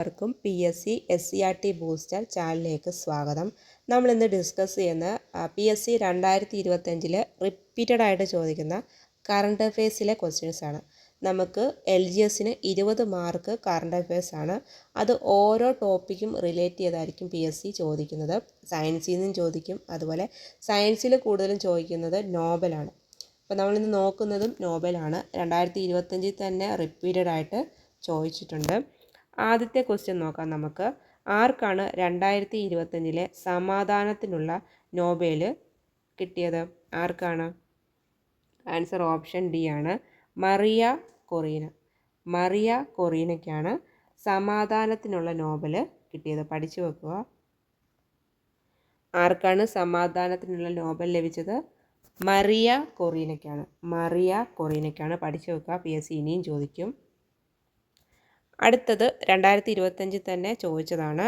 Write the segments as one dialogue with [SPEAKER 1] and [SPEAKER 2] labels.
[SPEAKER 1] എല്ലാവർക്കും P S C S C R T booster ചാനലിലേക്ക് സ്വാഗതം. നമ്മൾ ഇന്ന് ഡിസ്കസ് ചെയ്യുന്ന പി എസ് സി രണ്ടായിരത്തി ഇരുപത്തഞ്ചിൽ റിപ്പീറ്റഡ് ആയിട്ട് ചോദിക്കുന്ന കറണ്ട് അഫയേഴ്സിലെ ക്വസ്റ്റ്യൻസ് ആണ്. നമുക്ക് എൽ ജി എസിന് ഇരുപത് മാർക്ക് കറണ്ട് അഫയേഴ്സ് ആണ്. അത് ഓരോ ടോപ്പിക്കും റിലേറ്റ് ചെയ്തായിരിക്കും പി എസ് സി ചോദിക്കുന്നത്. സയൻസിൽ നിന്നും ചോദിക്കും. അതുപോലെ സയൻസിൽ കൂടുതലും ചോദിക്കുന്നത് നോബലാണ് അപ്പോൾ നമ്മളിന്ന് നോക്കുന്നതും നോബലാണ് രണ്ടായിരത്തി ഇരുപത്തഞ്ചിൽ തന്നെ റിപ്പീറ്റഡ് ആയിട്ട് ചോദിച്ചിട്ടുണ്ട്. ആദ്യത്തെ ക്വസ്റ്റ്യൻ നോക്കാം നമുക്ക്. ആർക്കാണ് രണ്ടായിരത്തി ഇരുപത്തഞ്ചിലെ സമാധാനത്തിനുള്ള നോബേൽ കിട്ടിയത്? ആർക്കാണ്? ആൻസർ ഓപ്ഷൻ ഡി ആണ്. Maria Corina. മറിയ കൊറീനയ്ക്കാണ് സമാധാനത്തിനുള്ള നോബൽ കിട്ടിയത്. പഠിച്ചു വെക്കുക. ആർക്കാണ് സമാധാനത്തിനുള്ള നോബൽ ലഭിച്ചത്? മറിയ കൊറീനയ്ക്കാണ്. മറിയ കൊറീനയ്ക്കാണ്. പഠിച്ചു വെക്കുക. പി എസ് സി ഇനിയും ചോദിക്കും. അടുത്തത് രണ്ടായിരത്തി ഇരുപത്തഞ്ചിൽ തന്നെ ചോദിച്ചതാണ്.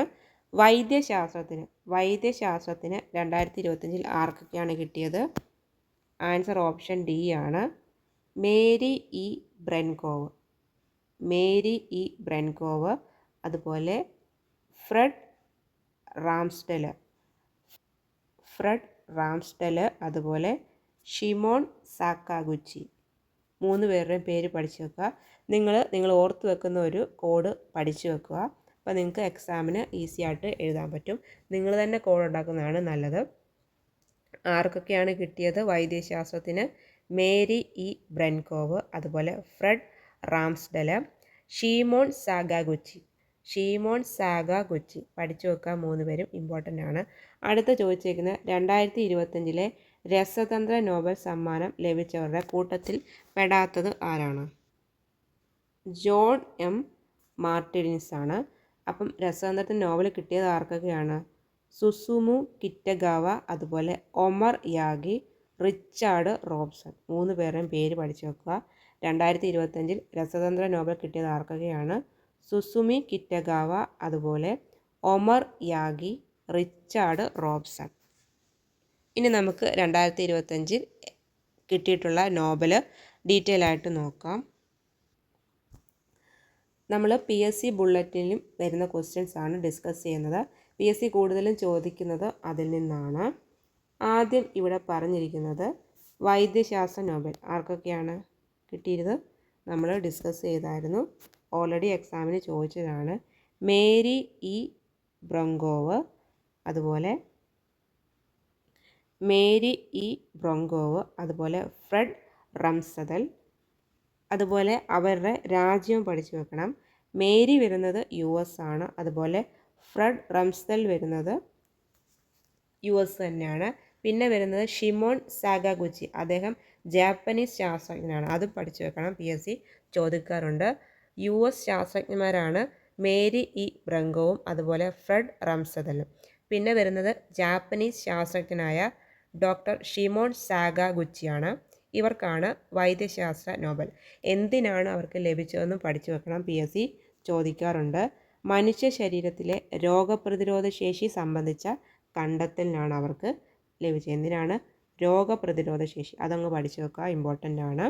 [SPEAKER 1] വൈദ്യശാസ്ത്രത്തിന് വൈദ്യശാസ്ത്രത്തിന് രണ്ടായിരത്തി ഇരുപത്തഞ്ചിൽ ആർക്കൊക്കെയാണ് കിട്ടിയത്? ആൻസർ ഓപ്ഷൻ ഡി ആണ്. Mary E Brunkow. Mary E Brunkow. അതുപോലെ ഫ്രെഡ് റാംസ്റ്റൽ. ഫ്രെഡ് റാംസ്റ്റൽ അതുപോലെ ഷിമോൺ സാക്കാഗുച്ചി. മൂന്ന് പേരുടെയും പേര് പഠിച്ചു വെക്കുക. നിങ്ങൾ നിങ്ങൾ ഓർത്ത് വെക്കുന്ന ഒരു കോഡ് പഠിച്ചു വെക്കുക. അപ്പോൾ നിങ്ങൾക്ക് എക്സാമിന് ഈസി ആയിട്ട് എഴുതാൻ പറ്റും. നിങ്ങൾ തന്നെ കോഡ് ഉണ്ടാക്കുന്നതാണ് നല്ലത്. ആർക്കൊക്കെയാണ് കിട്ടിയത്? വൈദ്യശാസ്ത്രത്തിന് മേരി ഇ ബ്രെൻകോവ് അതുപോലെ Fred Ramsdell Shimon Sakaguchi. Shimon Sakaguchi. പഠിച്ചു വെക്കാൻ മൂന്ന് പേരും ഇമ്പോർട്ടന്റ് ആണ്. അടുത്ത ചോദിച്ചേക്കുന്നത് രണ്ടായിരത്തി ഇരുപത്തഞ്ചിലെ രസതന്ത്ര നോബൽ സമ്മാനം ലഭിച്ചവരുടെ കൂട്ടത്തിൽ പെടാത്തത് ആരാണ്? John M. മാർട്ടിനിസ് ആണ്. അപ്പം രസതന്ത്രത്തിന് നോവൽ കിട്ടിയത് ആർക്കൊക്കെയാണ്? സുസുമു കിറ്റഗാവ അതുപോലെ ഒമർ യാഗി റിച്ചാർഡ് റോബ്സൺ. മൂന്ന് പേരുടെയും പേര് പഠിച്ചു വെക്കുക. രണ്ടായിരത്തി ഇരുപത്തഞ്ചിൽ രസതന്ത്ര നോബൽ കിട്ടിയത് ആർക്കൊക്കെയാണ്? സുസുമി കിറ്റഗാവ അതുപോലെ ഒമർ യാഗി റിച്ചാർഡ് റോബ്സൺ. ഇനി നമുക്ക് രണ്ടായിരത്തി ഇരുപത്തഞ്ചിൽ കിട്ടിയിട്ടുള്ള നോബൽ ഡീറ്റെയിൽ ആയിട്ട് നോക്കാം. നമ്മൾ പി എസ് സി ബുള്ളറ്റിനും വരുന്ന ക്വസ്റ്റ്യൻസ് ആണ് ഡിസ്കസ് ചെയ്യുന്നത്. പി എസ് സി കൂടുതലും ചോദിക്കുന്നത് അതിൽ നിന്നാണ്. ആദ്യം ഇവിടെ പറഞ്ഞിരിക്കുന്നത് വൈദ്യശാസ്ത്ര നോബൽ ആർക്കൊക്കെയാണ് കിട്ടിയിരുന്നത്? നമ്മൾ ഡിസ്കസ് ചെയ്തായിരുന്നു. ഓൾറെഡി എക്സാമിന് ചോദിച്ചതാണ്. മേരി ഇ ബ്രങ്കോവ് അതുപോലെ മേരി ഇ ബ്രങ്കോവ് അതുപോലെ ഫ്രെഡ് റംസദൽ അതുപോലെ അവരുടെ രാജ്യവും പഠിച്ചു വെക്കണം. മേരി വരുന്നത് യു എസ് ആണ് അതുപോലെ ഫ്രെഡ് റംസ്തൽ വരുന്നത് യു എസ് തന്നെയാണ്. പിന്നെ വരുന്നത് ഷിമോൺ സാഗാഗുച്ചി അദ്ദേഹം ജാപ്പനീസ് ശാസ്ത്രജ്ഞനാണ്. അതും പഠിച്ചു വെക്കണം പി എസ് സി ചോദിക്കാറുണ്ട്. യു എസ് ശാസ്ത്രജ്ഞന്മാരാണ് മേരി ഇ ബ്രങ്കോവും അതുപോലെ ഫ്രെഡ് റംസദലും. പിന്നെ വരുന്നത് ജാപ്പനീസ് ശാസ്ത്രജ്ഞനായ ഡോക്ടർ ഷിമോൺ സാഗാഗുച്ചിയാണ്. ഇവർക്കാണ് വൈദ്യശാസ്ത്ര നോബൽ. എന്തിനാണ് അവർക്ക് ലഭിച്ചതെന്ന് പഠിച്ചു വെക്കണം പി എസ് സി ചോദിക്കാറുണ്ട്. മനുഷ്യ ശരീരത്തിലെ രോഗപ്രതിരോധ ശേഷി സംബന്ധിച്ച കണ്ടെത്തലിനാണ് അവർക്ക് ലഭിച്ചത്. എന്തിനാണ്? രോഗപ്രതിരോധ ശേഷി. അതങ്ങ് പഠിച്ചു വെക്കുക ഇമ്പോർട്ടന്റ് ആണ്.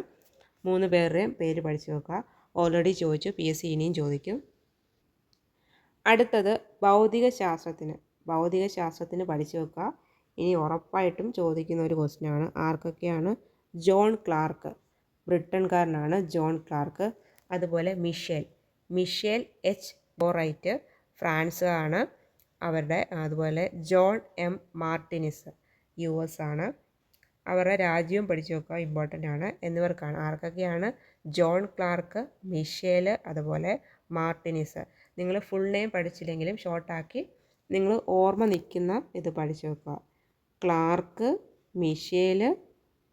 [SPEAKER 1] മൂന്ന് പേരുടെയും പേര് പഠിച്ചു വെക്കുക. ഓൾറെഡി ചോദിച്ചു പി എസ് സി ഇനിയും ചോദിക്കും. അടുത്തത് ഭൗതിക ശാസ്ത്രത്തിന്. ഭൗതിക ശാസ്ത്രത്തിന് പഠിച്ചു വെക്കുക. ഇനി ഉറപ്പായിട്ടും ചോദിക്കുന്ന ഒരു ക്വസ്റ്റ്യനാണ് ആർക്കൊക്കെയാണ്? John Clarke. ബ്രിട്ടൻകാരനാണ് John Clarke. അതുപോലെ മിഷേൽ. മിഷേൽ എച്ച് ബോറൈറ്റ് ആണ് അവരുടെ അതുപോലെ John M Martinis U S ആണ്. അവരുടെ രാജ്യവും പഠിച്ചു വെക്കുക ഇമ്പോർട്ടന്റ് ആണ്. എന്നിവർക്കാണ് ആർക്കൊക്കെയാണ്? ജോൺ ക്ലാർക്ക് മിഷേൽ അതുപോലെ മാർട്ടിനിസ്. നിങ്ങൾ ഫുൾ നെയിം പഠിച്ചില്ലെങ്കിലും ഷോർട്ടാക്കി നിങ്ങൾ ഓർമ്മ നിൽക്കുന്ന ഇത് പഠിച്ചു വെക്കുക. ക്ലാർക്ക് മിഷേൽ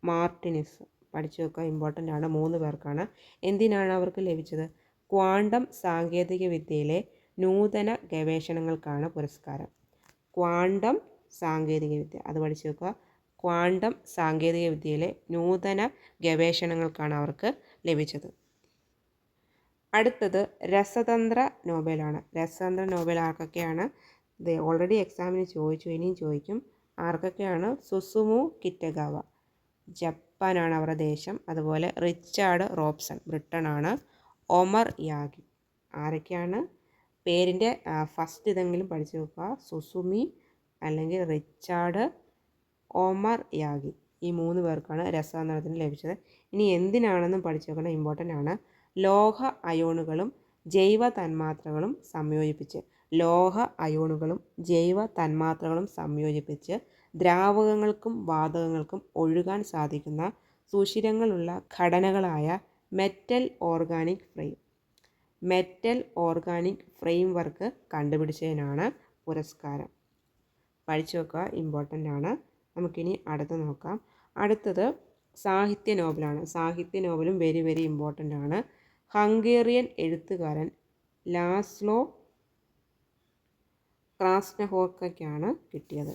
[SPEAKER 1] മാർട്ടിനിസ് പഠിച്ചു വെക്കുക. ഇമ്പോർട്ടന്റ് ആണ്. മൂന്ന് പേർക്കാണ്. എന്തിനാണ് അവർക്ക് ലഭിച്ചത്? ക്വാണ്ടം സാങ്കേതിക വിദ്യയിലെ നൂതന ഗവേഷണങ്ങൾക്കാണ് പുരസ്കാരം. ക്വാണ്ടം സാങ്കേതിക വിദ്യ അത് പഠിച്ചു വെക്കുക. ക്വാണ്ടം സാങ്കേതിക വിദ്യയിലെ നൂതന ഗവേഷണങ്ങൾക്കാണ് അവർക്ക് ലഭിച്ചത്. അടുത്തത് രസതന്ത്ര നോബലാണ്. രസതന്ത്ര നോബൽ ആർക്കൊക്കെയാണ്? ഓൾറെഡി എക്സാമിന് ചോദിച്ചു ഇനിയും ചോദിക്കും. ആർക്കൊക്കെയാണ്? സുസുമു കിറ്റഗാവ. ജപ്പാനാണ് അവരുടെ ദേശം. അതുപോലെ റിച്ചാർഡ് റോബ്സൺ ബ്രിട്ടനാണ്. Omar Yaghi. ആരൊക്കെയാണ്? പേരിന്റെ ഫസ്റ്റ് ഇതെങ്കിലും പഠിച്ചു വെക്കുക സുസുമി അല്ലെങ്കിൽ റിച്ചാർഡ് ഒമർ യാഗി. ഈ മൂന്ന് പേർക്കാണ് രസാന്തരത്തിന് ലഭിച്ചത്. ഇനി എന്തിനാണെന്നും പഠിച്ചു വെക്കണം ഇമ്പോർട്ടന്റ് ആണ്. ലോഹ അയോണുകളും ജൈവ തന്മാത്രകളും സംയോജിപ്പിച്ച് ലോഹ അയോണുകളും ജൈവ തന്മാത്രകളും സംയോജിപ്പിച്ച് ദ്രാവകങ്ങൾക്കും വാതകങ്ങൾക്കും ഒഴുകാൻ സാധിക്കുന്ന സുഷിരങ്ങളുള്ള ഘടനകളായ metal organic frame metal organic framework കണ്ടുപിടിച്ചതിനാണ് പുരസ്കാരം. പഠിച്ചു വെക്കുക ഇമ്പോർട്ടന്റ് ആണ്. നമുക്കിനി അടുത്ത് നോക്കാം. അടുത്തത് സാഹിത്യ നോവലാണ്. സാഹിത്യ നോവലും വെരി വെരി ഇമ്പോർട്ടന്റ് ആണ്. ഹംഗേറിയൻ എഴുത്തുകാരൻ ലാസ്ലോ ക്രാസ്നഹോർക്കയ്ക്കാണ് കിട്ടിയത്.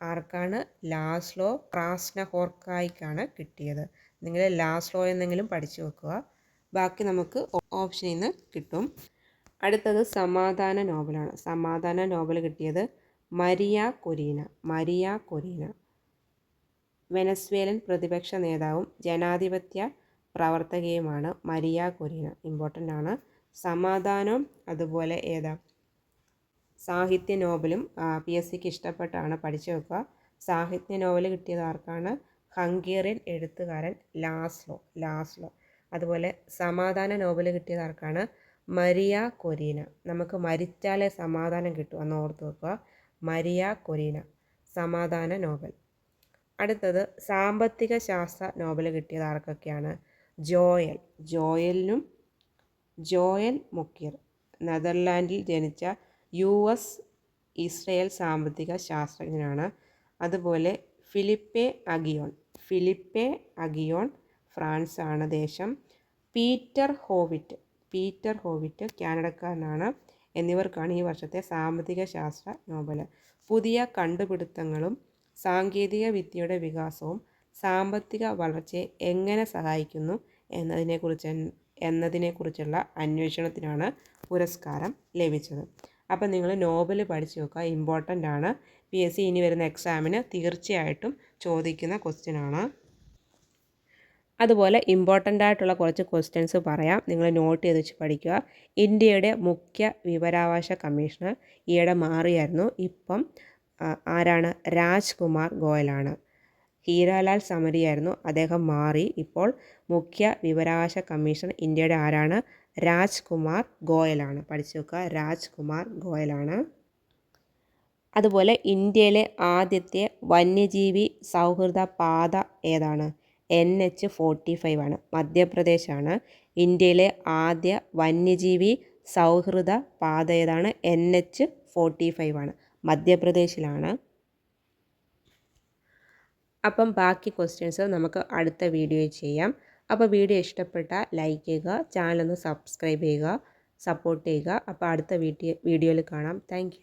[SPEAKER 1] ആർക്കാണ്? ലാസ്ലോ ക്രാസ്നഹോർക്കായിക്കാണ് കിട്ടിയത്. നിങ്ങൾ ലാസ്ലോ എന്നെങ്കിലും പഠിച്ചു വെക്കുക. ബാക്കി നമുക്ക് ഓപ്ഷനിൽ നിന്ന് കിട്ടും. അടുത്തത് സമാധാന നോവലാണ്. സമാധാന നോവൽ കിട്ടിയത് Maria Corina. Maria Corina. Venezuelan പ്രതിപക്ഷ നേതാവും ജനാധിപത്യ പ്രവർത്തകയുമാണ്. മരിയ കൊരീന. ഇമ്പോർട്ടന്റ് ആണ്. സമാധാനവും അതുപോലെ ഏതാ? സാഹിത്യ നോവലും പി എസ് സിക്ക് ഇഷ്ടപ്പെട്ടാണ് പഠിച്ചു വെക്കുക. സാഹിത്യ നോവൽ കിട്ടിയത് ആർക്കാണ്? ഹംഗേറിയൻ എഴുത്തുകാരൻ ലാസ്ലോ ലാസ്ലോ. അതുപോലെ സമാധാന നോവൽ കിട്ടിയത് ആർക്കാണ്? Maria Corina. നമുക്ക് മരിച്ചാലേ സമാധാനം കിട്ടും എന്ന് ഓർത്ത് വെക്കുക. Maria Corina. സമാധാന നോവൽ. അടുത്തത് സാമ്പത്തിക ശാസ്ത്ര നോബൽ കിട്ടിയത് ആർക്കൊക്കെയാണ്? ജോയൽ. ജോയലിനും ജോയൽ മുക്കീർ. നെതർലാൻഡിൽ ജനിച്ച യു എസ് ഇസ്രയേൽ സാമ്പത്തിക ശാസ്ത്രജ്ഞനാണ്. അതുപോലെ Philippe Aghion. Philippe Aghion France ആണ് ദേശം. Peter Howitt. പീറ്റർ ഹോവിറ്റ് കാനഡക്കാരനാണ്. എന്നിവർക്കാണ് ഈ വർഷത്തെ സാമ്പത്തിക ശാസ്ത്ര നോബൽ പുതിയ കണ്ടുപിടുത്തങ്ങളും സാങ്കേതിക വിദ്യയുടെ വികാസവും സാമ്പത്തിക വളർച്ചയെ എങ്ങനെ സഹായിക്കുന്നു എന്നതിനെക്കുറിച്ച് എന്നതിനെക്കുറിച്ചുള്ള അന്വേഷണത്തിനാണ് പുരസ്കാരം ലഭിച്ചത്. അപ്പം നിങ്ങൾ നോബൽ പഠിച്ചു നോക്കുക. ഇമ്പോർട്ടന്റ് ആണ്. പി എസ് സി ഇനി വരുന്ന എക്സാമിന് തീർച്ചയായിട്ടും ചോദിക്കുന്ന ക്വസ്റ്റ്യൻ ആണ്. അതുപോലെ ഇമ്പോർട്ടന്റ് ആയിട്ടുള്ള കുറച്ച് ക്വസ്റ്റ്യൻസ് പറയാം. നിങ്ങൾ നോട്ട് ചെയ്ത് വെച്ച് പഠിക്കുക. ഇന്ത്യയുടെ മുഖ്യ വിവരാവകാശ കമ്മീഷണർ ഈയിടെ മാറിയായിരുന്നു. ഇപ്പം ആരാണ്? രാജ്കുമാർ ഗോയലാണ്. ഹീരാലാൽ സമരിയായിരുന്നു. അദ്ദേഹം മാറി. ഇപ്പോൾ മുഖ്യ വിവരാവകാശ കമ്മീഷൻ ഇന്ത്യയുടെ ആരാണ്? രാജ്കുമാർ ഗോയലാണ്. പഠിച്ചു വെക്കുക രാജ്കുമാർ ഗോയലാണ്. അതുപോലെ ഇന്ത്യയിലെ ആദ്യത്തെ വന്യജീവി സൗഹൃദ പാത ഏതാണ്? എൻ എച്ച് ഫോർട്ടി ഫൈവ് ആണ്. മധ്യപ്രദേശാണ്. ഇന്ത്യയിലെ ആദ്യ വന്യജീവി സൗഹൃദ പാത ഏതാണ്? എൻ എച്ച് ഫോർട്ടി ഫൈവ് ആണ്. മധ്യപ്രദേശിലാണ്. അപ്പം ബാക്കി ക്വസ്റ്റ്യൻസ് നമുക്ക് അടുത്ത വീഡിയോ ചെയ്യാം. അപ്പോൾ വീഡിയോ ഇഷ്ടപ്പെട്ടാൽ ലൈക്ക് ചെയ്യുക ചാനലൊന്ന് സബ്സ്ക്രൈബ് ചെയ്യുക സപ്പോർട്ട് ചെയ്യുക. അപ്പോൾ അടുത്ത വീഡിയോ വീഡിയോയിൽ കാണാം. താങ്ക്